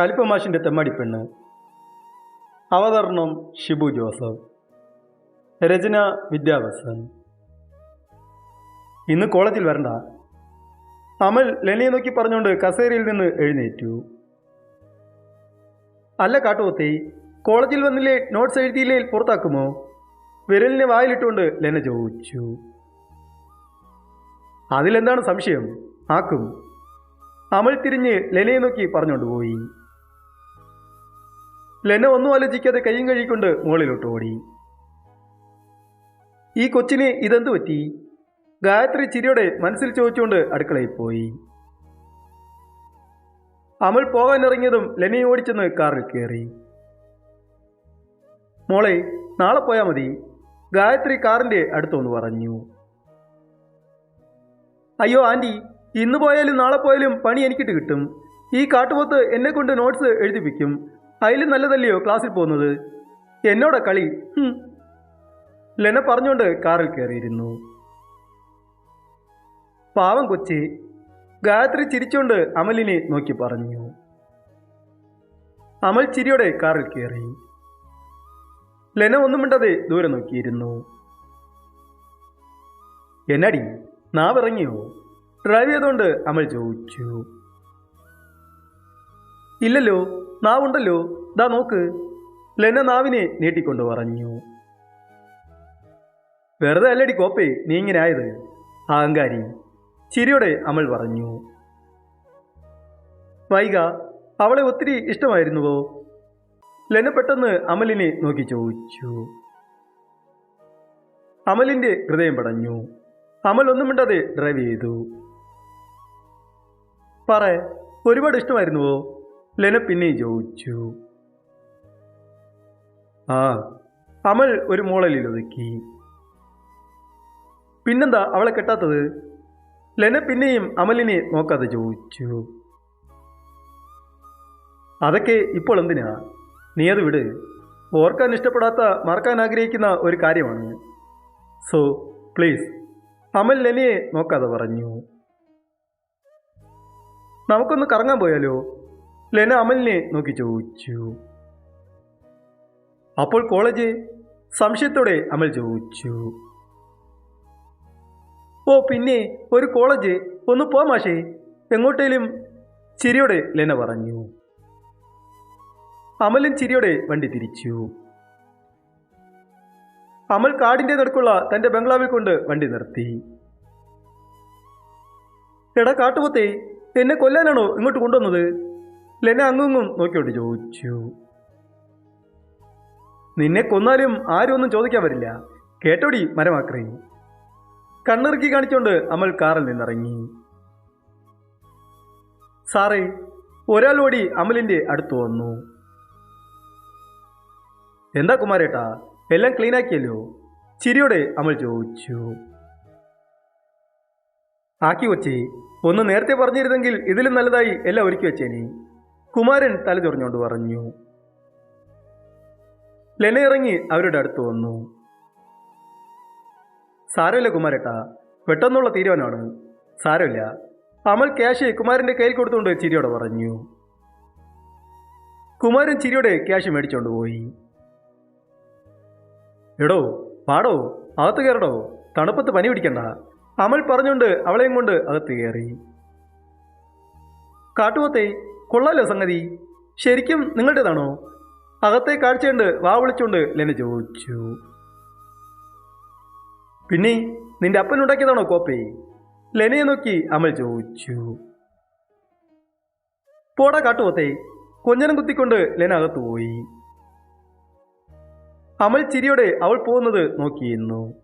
കലിപ്പമാഷിന്റെ പെണ്ണ്. അവതരണം ഷിബു ജോസഫ്. രചന വിദ്യാഭസൻ. ഇന്ന് കോളേജിൽ വരണ്ട. അമൽ ലെനിയെ നോക്കി പറഞ്ഞുകൊണ്ട് കസേരയിൽ നിന്ന് എഴുന്നേറ്റു. അല്ല കാട്ടുപോത്തി കോളേജിൽ വന്നില്ലേ നോട്ട്സ് എഴുതിയില്ലേ പുറത്താക്കുമോ? വിരലിനെ വായിലിട്ടുകൊണ്ട് ലെന ചോദിച്ചു. അതിലെന്താണ് സംശയം? ആക്കും. അമൽ തിരിഞ്ഞ് ലെനയെ നോക്കി പറഞ്ഞുകൊണ്ട് പോയി. ലെന ഒന്നും ആലോചിക്കാതെ കൈയും കഴിക്കൊണ്ട് മുകളിലോട്ട് ഓടി. ഈ കൊച്ചിന് ഇതെന്തു പറ്റി? ഗായത്രി ചിരിയോടെ മനസ്സിൽ ചോദിച്ചുകൊണ്ട് അടുക്കളയിൽ പോയി. അമൽ പോകാൻ ഇറങ്ങിയതും ലെനി ഓടിച്ചെന്ന് കാറിൽ കയറി. മോളെ നാളെ പോയാൽ മതി. ഗായത്രി കാറിന്റെ അടുത്തൊന്ന് പറഞ്ഞു. അയ്യോ ആന്റി ഇന്ന് പോയാലും നാളെ പോയാലും പണി എനിക്കിട്ട് കിട്ടും. ഈ കാട്ടുപോത്ത് എന്നെ കൊണ്ട് നോട്ട്സ് എഴുതിപ്പിക്കും അതിലും നല്ലതല്ലയോ ക്ലാസ്സിൽ പോകുന്നത്? എന്നോടാ കളി. ലെന പറഞ്ഞുകൊണ്ട് കാറിൽ കയറിയിരുന്നു. പാവം കൊച്ചി ഗായത്രി ചിരിച്ചുകൊണ്ട് അമലിനെ നോക്കി പറഞ്ഞു. അമൽ ചിരിയോടെ കാറിൽ കയറി. ലെന ഒന്നും മിണ്ടാതെ ദൂരെ നോക്കിയിരുന്നു. എന്നടി നാവിറങ്ങിയോ? ഡ്രൈവ് ചെയ്തുകൊണ്ട് അമൽ ചോദിച്ചു. ഇല്ലല്ലോ നാവുണ്ടല്ലോ. ദാ നോക്ക് ലെന നാവിനെ നീട്ടിക്കൊണ്ട് പറഞ്ഞു. വെറുതെ അല്ലടി കോപ്പേ നീ ഇങ്ങനെ ആയത് അഹങ്കാരി ചിരിയോടെ അമൽ പറഞ്ഞു. വൈക അവളെ ഒത്തിരി ഇഷ്ടമായിരുന്നുവോ? ലെന പെട്ടെന്ന് അമലിനെ നോക്കി ചോദിച്ചു. അമലിന്റെ ഹൃദയം പടഞ്ഞു. അമൽ ഒന്നും മിണ്ടാതെ ഡ്രൈവ് ചെയ്തു. പറ ഒരുപാട് ഇഷ്ടമായിരുന്നുവോ? ലെന പിന്നെയും ചോദിച്ചു. അമൽ ഒരു മോളലിൽ ഒതുക്കി പിന്നെന്താ അവളെ കെട്ടാത്തത്? ലെന പിന്നെയും അമലിനെ നോക്കാതെ ചോദിച്ചു. അതൊക്കെ ഇപ്പോൾ എന്തിനാ? നീ അത് വിട്. ഓർക്കാൻ ഇഷ്ടപ്പെടാത്ത മറക്കാൻ ആഗ്രഹിക്കുന്ന ഒരു കാര്യമാണ്. സോ പ്ലീസ് അമൽ ലെനയെ നോക്കാതെ പറഞ്ഞു. നമുക്കൊന്ന് കറങ്ങാൻ പോയാലോ? ലെന അമലിനെ നോക്കി ചോദിച്ചു. അപ്പോൾ കോളേജ് സംശയത്തോടെ അമൽ ചോദിച്ചു. ഓ പിന്നെ ഒരു കോളേജ് ഒന്ന് പോ മാഷേ എങ്ങോട്ടേലും ചിരിയോടെ ലെന പറഞ്ഞു. അമലും ചിരിയോടെ വണ്ടി തിരിച്ചു. അമൽ കാടിന്റെ നടുക്കുള്ള തന്റെ ബംഗ്ലാവിൽ കൊണ്ട് വണ്ടി നിർത്തി. എടാ കാട്ടുപൊത്തേ എന്നെ കൊല്ലാനാണോ ഇങ്ങോട്ട് കൊണ്ടുവന്നത്? ലെന അങ്ങും നോക്കിയോട്ട് ചോദിച്ചു. നിന്നെ കൊന്നാലും ആരും ഒന്നും ചോദിക്കാൻ വരില്ല. കേട്ടോടി മരമാക്രി. കണ്ണിറുക്കി കാണിച്ചുകൊണ്ട് അമൽ കാറിൽ നിന്നിറങ്ങി. സാറേ ഒരാൾ ഓടി അമലിന്റെ അടുത്ത് വന്നു. എന്താ കുമാരേട്ടാ എല്ലാം ക്ലീൻ ആക്കിയല്ലോ? ചിരിയോടെ അമൽ ചോദിച്ചു. ആക്കി കൊച്ചി ഒന്ന് നേരത്തെ പറഞ്ഞിരുന്നെങ്കിൽ ഇതിലും നല്ലതായി എല്ലാം ഒരുക്കി വെച്ചേനി. കുമാരൻ തല ചൊറിഞ്ഞുകൊണ്ട് പറഞ്ഞു. ലെന ഇറങ്ങി അവരുടെ അടുത്ത് വന്നു. സാരമില്ല കുമാരേട്ട പെട്ടെന്നുള്ള തീരുമാനമാണ്. സാരമില്ല. അമൽ ക്യാഷ് കുമാരന്റെ കയ്യിൽ കൊടുത്തുകൊണ്ട് ചിരിയോടെ പറഞ്ഞു. കുമാരൻ ചിരിയോടെ ക്യാഷ് മേടിച്ചുകൊണ്ട് പോയി. എടോ പാടോ അകത്ത് കയറടോ തണുപ്പത്ത് പനി പിടിക്കണ്ട. അമൽ പറഞ്ഞുകൊണ്ട് അവളെയും കൊണ്ട് അകത്ത് കയറി കാട്ടുപോത്തെ കൊള്ളാലോ സംഗതി. ശരിക്കും നിങ്ങളുടേതാണോ? അകത്തെ കാഴ്ചയുണ്ട്. വാ വിളിച്ചുണ്ട്. ലെന ചോദിച്ചു. പിന്നെ നിന്റെ അപ്പൻ ഉണ്ടാക്കിയതാണോ കോപ്പി? ലെനയെ നോക്കി അമൽ ചോദിച്ചു. പോടാ കാട്ടുപോത്തെ. കൊഞ്ഞനം കുത്തിക്കൊണ്ട് ലെന അകത്ത് പോയി. അമൽ ചിരിയോടെ അവൾ പോകുന്നത് നോക്കിയിരുന്നു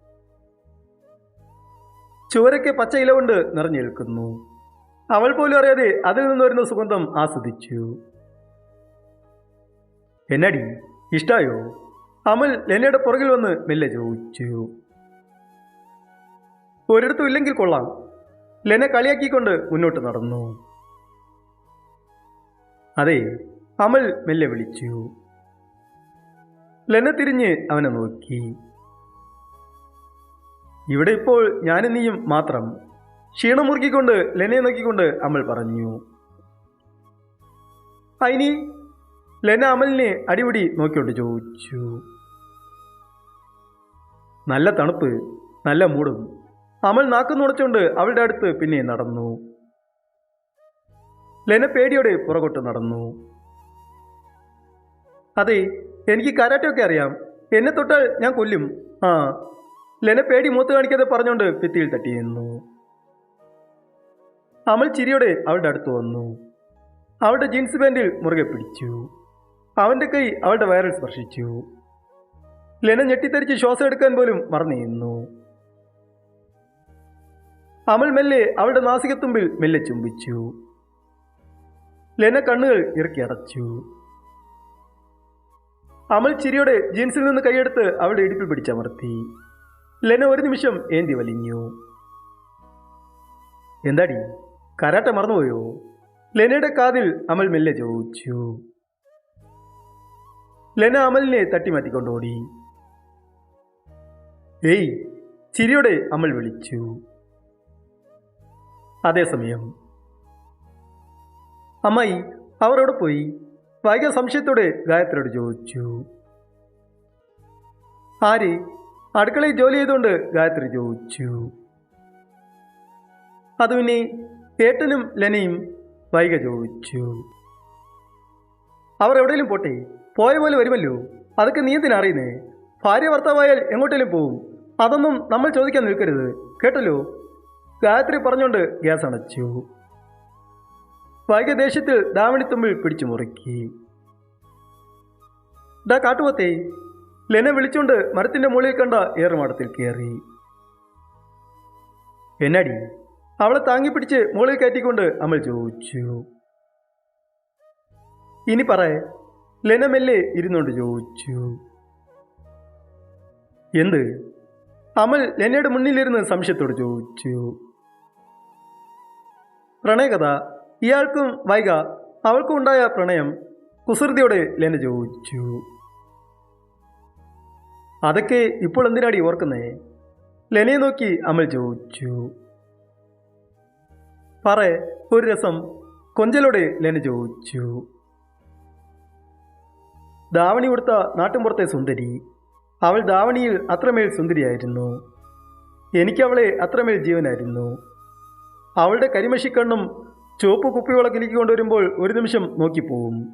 ചുവരൊക്കെ പച്ച ഇല കൊണ്ട് നിറഞ്ഞു നിൽക്കുന്നു അവൾ പോലും അറിയാതെ അതിൽ നിന്ന് വരുന്ന സുഗന്ധം ആസ്വദിച്ചു. എന്നടി ഇഷ്ടായോ? അമൽ ലെനയുടെ പുറകിൽ വന്ന് മെല്ലെ ചോദിച്ചു. ഒരിടത്തും ഇല്ലെങ്കിൽ കൊള്ളാം. ലെന കളിയാക്കിക്കൊണ്ട് മുന്നോട്ട് നടന്നു. അതെ അമൽ മെല്ലെ വിളിച്ചു. ലെന തിരിഞ്ഞ് അവനെ നോക്കി. ഇവിടെ ഇപ്പോൾ ഞാനും നീയും മാത്രം. ക്ഷീണം മുറുക്കിക്കൊണ്ട് ലെനയെ നോക്കിക്കൊണ്ട് അമൽ പറഞ്ഞു. അയിനി ലെന അമലിനെ അടിപിടി നോക്കിയോണ്ട് ചോദിച്ചു. നല്ല തണുപ്പ് നല്ല മൂടും. അമൽ നാക്ക് നുണച്ചുകൊണ്ട് അവളുടെ അടുത്ത് പിന്നെ നടന്നു. ലെന പേടിയോടെ പുറകോട്ട് നടന്നു. അതെ എനിക്ക് കരാട്ടൊക്കെ അറിയാം. എന്നെ തൊട്ടാൽ ഞാൻ കൊല്ലും. ആ ലെന പേടി മൂത്ത് കാണിക്കാതെ പറഞ്ഞുകൊണ്ട് ഭിത്തിയിൽ തട്ടിയിരുന്നു അമൽ ചിരിയോടെ അവളുടെ അടുത്ത് വന്നു. അവളുടെ ജീൻസ് പാൻറിൽ മുറുകെ പിടിച്ചു. അവന്റെ കൈ അവളുടെ വയറിൽ സ്പർശിച്ചു. ലെന ഞെട്ടിത്തെറിച്ച് ശ്വാസം എടുക്കാൻ പോലും മറന്നു മറന്നിരുന്നു അമൽ മെല്ലെ അവളുടെ നാസികത്തുമ്പിൽ മെല്ലെ ചുംബിച്ചു. ലെന കണ്ണുകൾ ഇറക്കി അടച്ചു. അമൽ ചിരിയോടെ ജീൻസിൽ നിന്ന് കൈയെടുത്ത് അവളുടെ ഇടുപ്പിൽ പിടിച്ചമർത്തി. ലെന ഒരു നിമിഷം ഏന്തി വലിഞ്ഞു. എന്താടി? കരാട്ട മറന്നുപോയോ? ലെനയുടെ കാതിൽ അമൽ മെല്ലെ ചോദിച്ചു. ലെന അമലിനെ തട്ടിമാറ്റിക്കൊണ്ടോടി. ഏയ് ചിരിയോടെ അമൽ വിളിച്ചു. അതേസമയം അമ്മായി അവരോട് പോയി? വൈക സംശയത്തോടെ ഗായത്രിയോട് ചോദിച്ചു. ആര്? അടുക്കളയിൽ ജോലി ചെയ്തുകൊണ്ട് ഗായത്രി ചോദിച്ചു. അത് പിന്നെ ഏട്ടനും ലനയും വൈക ചോദിച്ചു. അവർ എവിടെയെങ്കിലും പോട്ടെ? പോയ പോലെ വരുമല്ലോ. അതൊക്കെ നീ എന്തിനാ അറിയുന്നേ? ഭാര്യ ഭർത്താവായാൽ എങ്ങോട്ടേലും പോവും. അതൊന്നും നമ്മൾ ചോദിക്കാൻ നിൽക്കരുത്. കേട്ടല്ലോ? ഗായത്രി പറഞ്ഞുകൊണ്ട് ഗ്യാസ് അണച്ചു വൈകദേശത്തിൽ ദാവണിത്തുമ്പിൽ പിടിച്ചു മുറുക്കി. ഡാ കാട്ടുപോത്തേ. ലെനെ വിളിച്ചുകൊണ്ട് മരത്തിന്റെ മുകളിൽ കണ്ട ഏറുമാടത്തിൽ കയറി എന്നാടി? അവളെ താങ്ങി പിടിച്ച് മുകളിൽ കയറ്റിക്കൊണ്ട് അമൽ ചോദിച്ചു. ഇനി പറ ലെന മെല്ലെ ചോദിച്ചു. എന്ത്? അമൽ ലെനയുടെ മുന്നിലിരുന്ന് സംശയത്തോട് ചോദിച്ചു. പ്രണയകഥ. ഇയാൾക്കും വൈക. അവൾക്കും ഉണ്ടായ പ്രണയം. കുസൃതിയോടെ ലെന ചോദിച്ചു. അതൊക്കെ ഇപ്പോൾ എന്തിനാടി ഓർക്കുന്നേ? ലെനയെ നോക്കി അമൽ ചോദിച്ചു. പറ ഒരു രസം. കൊഞ്ചലോടെ ലെന ചോദിച്ചു. ദാവണി കൊടുത്ത നാട്ടിൻപുറത്തെ സുന്ദരി. അവൾ ദാവണിയിൽ അത്രമേൽ സുന്ദരിയായിരുന്നു. എനിക്കവളെ അത്രമേൽ ജീവനായിരുന്നു. അവളുടെ കരിമഷിക്കണ്ണും ചുവപ്പ് കുപ്പിവള കിലുക്കി കൊണ്ടുവരുമ്പോൾ ഒരു നിമിഷം നോക്കിപ്പോവും.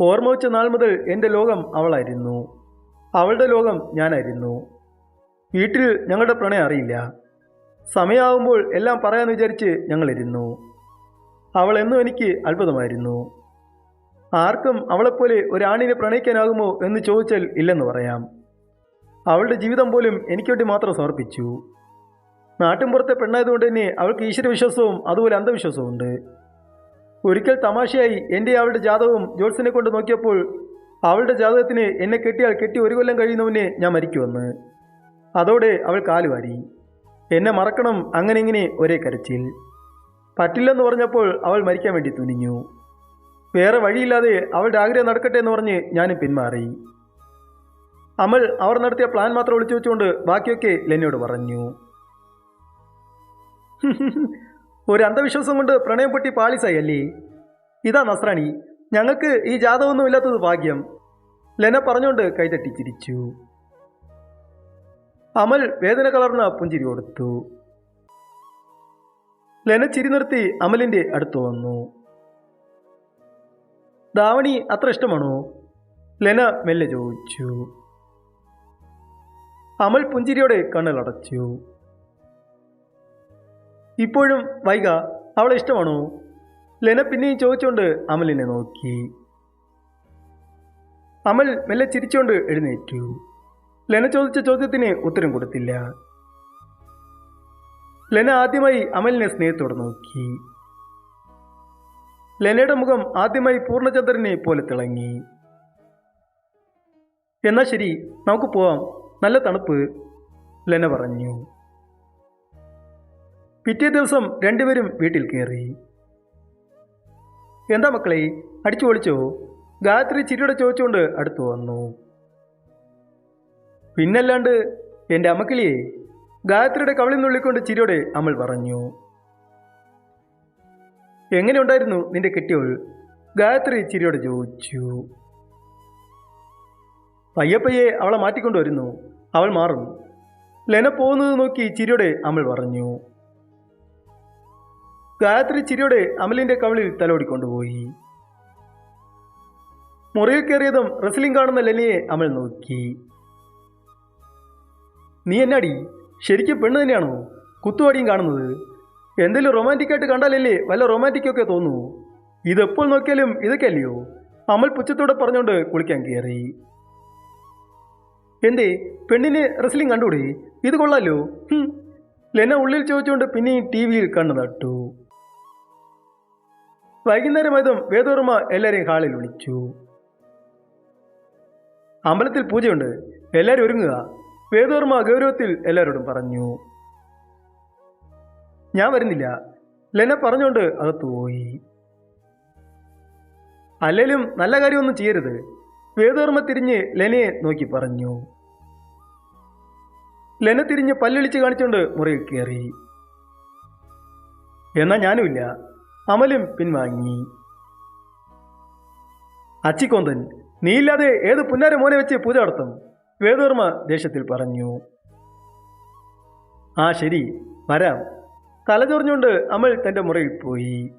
ഓർമ്മ വെച്ച നാൾ മുതൽ എന്റെ ലോകം അവളായിരുന്നു. അവളുടെ ലോകം ഞാനായിരുന്നു. വീട്ടിൽ ഞങ്ങളുടെ പ്രണയം അറിയില്ല. സമയമാകുമ്പോൾ എല്ലാം പറയാമെന്ന് വിചാരിച്ച് ഞങ്ങളിരുന്നു. അവൾ എന്നും എനിക്ക് അത്ഭുതമായിരുന്നു. ആർക്കും അവളെപ്പോലെ ഒരാണിനെ പ്രണയിക്കാനാകുമോ എന്ന് ചോദിച്ചാൽ ഇല്ലെന്ന് പറയാം. അവളുടെ ജീവിതം പോലും എനിക്ക് വേണ്ടി മാത്രം സമർപ്പിച്ചു. നാട്ടിൻപുറത്തെ പെണ്ണായതുകൊണ്ട് തന്നെ അവൾക്ക് ഈശ്വരവിശ്വാസവും അതുപോലെ അന്ധവിശ്വാസവും ഉണ്ട്. ഒരിക്കൽ തമാശയായി എന്റെ അവളുടെ ജാതകവും ജോത്സിനെ കൊണ്ട് നോക്കിയപ്പോൾ അവളുടെ ജാതകത്തിന് എന്നെ കെട്ടിയാൽ കെട്ടി ഒരു കൊല്ലം കഴിയുന്നവനെ ഞാൻ മരിക്കുമെന്ന്. അതോടെ അവൾ കാലുവാരി എന്നെ മറക്കണം അങ്ങനെ ഇങ്ങനെ ഒരേ കരച്ചിൽ. പറ്റില്ലെന്ന് പറഞ്ഞപ്പോൾ അവൾ മരിക്കാൻ വേണ്ടി തുനിഞ്ഞു. വേറെ വഴിയില്ലാതെ അവളുടെ ആഗ്രഹം നടക്കട്ടെ എന്ന് പറഞ്ഞ് ഞാനും പിന്മാറി. അമൽ അവർ നടത്തിയ പ്ലാൻ മാത്രം ഒളിച്ചു വെച്ചുകൊണ്ട് ബാക്കിയൊക്കെ ലെന്നോട് പറഞ്ഞു. ഒരു അന്ധവിശ്വാസം കൊണ്ട് പ്രണയം പൊട്ടി പാളിസായി അല്ലേ ഇതാ നസ്രാണി ഞങ്ങൾക്ക് ഈ ജാതകമൊന്നും ഇല്ലാത്തത് ഭാഗ്യം. ലെന പറഞ്ഞുകൊണ്ട് കൈതട്ടി ചിരിച്ചു. അമൽ വേദന കലർന്ന പുഞ്ചിരി കൊടുത്തു. ലെന ചിരി നിർത്തി അമലിന്റെ അടുത്ത് വന്നു. ദാവണി അത്ര ഇഷ്ടമാണോ? ലെന മെല്ലെ ചോദിച്ചു. അമൽ പുഞ്ചിരിയോടെ കണ്ണിലടച്ചു. ഇപ്പോഴും വൈക അവളെ ഇഷ്ടമാണോ? ലെന പിന്നെയും ചോദിച്ചുകൊണ്ട് അമലിനെ നോക്കി. അമൽ മെല്ലെ ചിരിച്ചുകൊണ്ട് എഴുന്നേറ്റു. ലെന ചോദിച്ച ചോദ്യത്തിന് ഉത്തരം കൊടുത്തില്ല. ലെന ആദ്യമായി അമലിനെ സ്നേഹത്തോടെ നോക്കി. ലെനയുടെ മുഖം ആദ്യമായി പൂർണചന്ദ്രനെ പോലെ തിളങ്ങി. എന്നാ ശരി നമുക്ക് പോവാം. നല്ല തണുപ്പ് ലെന പറഞ്ഞു. പിറ്റേ ദിവസം രണ്ടുപേരും വീട്ടിൽ കയറി എന്താ മക്കളെ അടിച്ചു പൊളിച്ചോ? ഗായത്രി ചിരിയുടെ ചോദിച്ചുകൊണ്ട് അടുത്തു വന്നു. പിന്നല്ലാണ്ട് എന്റെ അമ്മക്കിളിയെ ഗായത്രിയുടെ കവളിൽ നുള്ളിക്കൊണ്ട് ചിരിയോടെ അമൽ പറഞ്ഞു. എങ്ങനെയുണ്ടായിരുന്നു നിന്റെ കെട്ടിയോൾ ഗായത്രി ചിരിയോട് ചോദിച്ചു. പയ്യപ്പയ്യെ പയ്യെ അവളെ മാറ്റിക്കൊണ്ടുവരുന്നു. അവൾ മാറും. ലെന പോകുന്നത് നോക്കി ചിരിയോടെ അമൽ പറഞ്ഞു. ഗായത്രി ചിരിയോടെ അമലിന്റെ കവിളിൽ തലോടിക്കൊണ്ടുപോയി. മുറിയിൽ കയറിയതും റെസ്ലിംഗ് കാണുന്ന ലെനയെ അമൽ നോക്കി. നീ എന്നാടി? ശരിക്കും പെണ്ണ് തന്നെയാണോ? കുത്തുവാടിയും കാണുന്നത്? എന്തെങ്കിലും റൊമാന്റിക് ആയിട്ട് കണ്ടാലല്ലേ വല്ല റൊമാന്റിക് ഒക്കെ തോന്നുമോ ഇതെപ്പോൾ നോക്കിയാലും ഇതൊക്കെ അല്ലയോ അമൽ പുച്ഛത്തോടെ പറഞ്ഞുകൊണ്ട് കുളിക്കാൻ കയറി. എന്തേ പെണ്ണിന് റെസ്ലിംഗ് കണ്ടുകൂടി? ഇത് കൊള്ളാലോ. ലെന ഉള്ളിൽ ചോദിച്ചുകൊണ്ട് പിന്നെയും ടി വിയിൽ കണ്ണു നട്ടു. വൈകുന്നേരമായതും വേദവർമ്മ എല്ലാവരെയും ഹാളിൽ വിളിച്ചു. അമ്പലത്തിൽ പൂജയുണ്ട്. എല്ലാവരും ഒരുങ്ങുക. വേദവർമ്മ ഗൗരവത്തിൽ എല്ലാവരോടും പറഞ്ഞു. ഞാൻ വരുന്നില്ല. ലെന പറഞ്ഞുകൊണ്ട് അകത്തു പോയി. അല്ലേലും നല്ല കാര്യമൊന്നും ചെയ്യരുത്. വേദോർമ്മ തിരിഞ്ഞ് ലെനയെ നോക്കി പറഞ്ഞു. ലെന തിരിഞ്ഞ് പല്ലൊളിച്ച് കാണിച്ചുകൊണ്ട് മുറിയിൽ കയറി എന്നാ ഞാനുമില്ല. അമലും പിൻവാങ്ങി. അച്ചിക്കോന്തൻ നീയില്ലാതെ ഏത് പുന്നാര മോനെ വെച്ച് പൂജ നടത്തും? വേദോർമ്മ ദേഷ്യത്തിൽ പറഞ്ഞു. ആ ശരി വരാം. തലചൊറിഞ്ഞുകൊണ്ട് അമൽ തന്റെ മുറിയിൽ പോയി.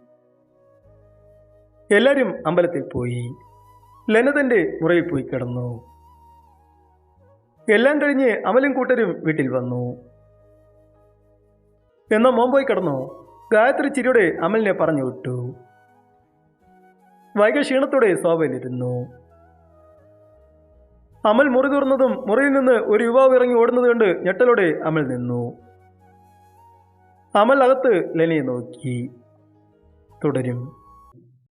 എല്ലാവരും അമ്പലത്തിൽ പോയി. ലെന തന്റെ മുറിയിൽ പോയി കിടന്നു. എല്ലാം കഴിഞ്ഞ് അമലും കൂട്ടരും വീട്ടിൽ വന്നു. എന്നാ മോൻ പോയി കിടന്നു? ഗായത്രി ചിരിയോടെ അമലിനെ പറഞ്ഞു വിട്ടു. വൈകി ക്ഷീണത്തോടെ സോഭയിലിരുന്നു അമൽ മുറി തുറന്നതും മുറിയിൽ നിന്ന് ഒരു യുവാവ് ഇറങ്ങി ഓടുന്നത് കണ്ട് ഞെട്ടലോടെ അമൽ നിന്നു. അമൽ അകത്ത് ലെനയെ നോക്കി തുടരും.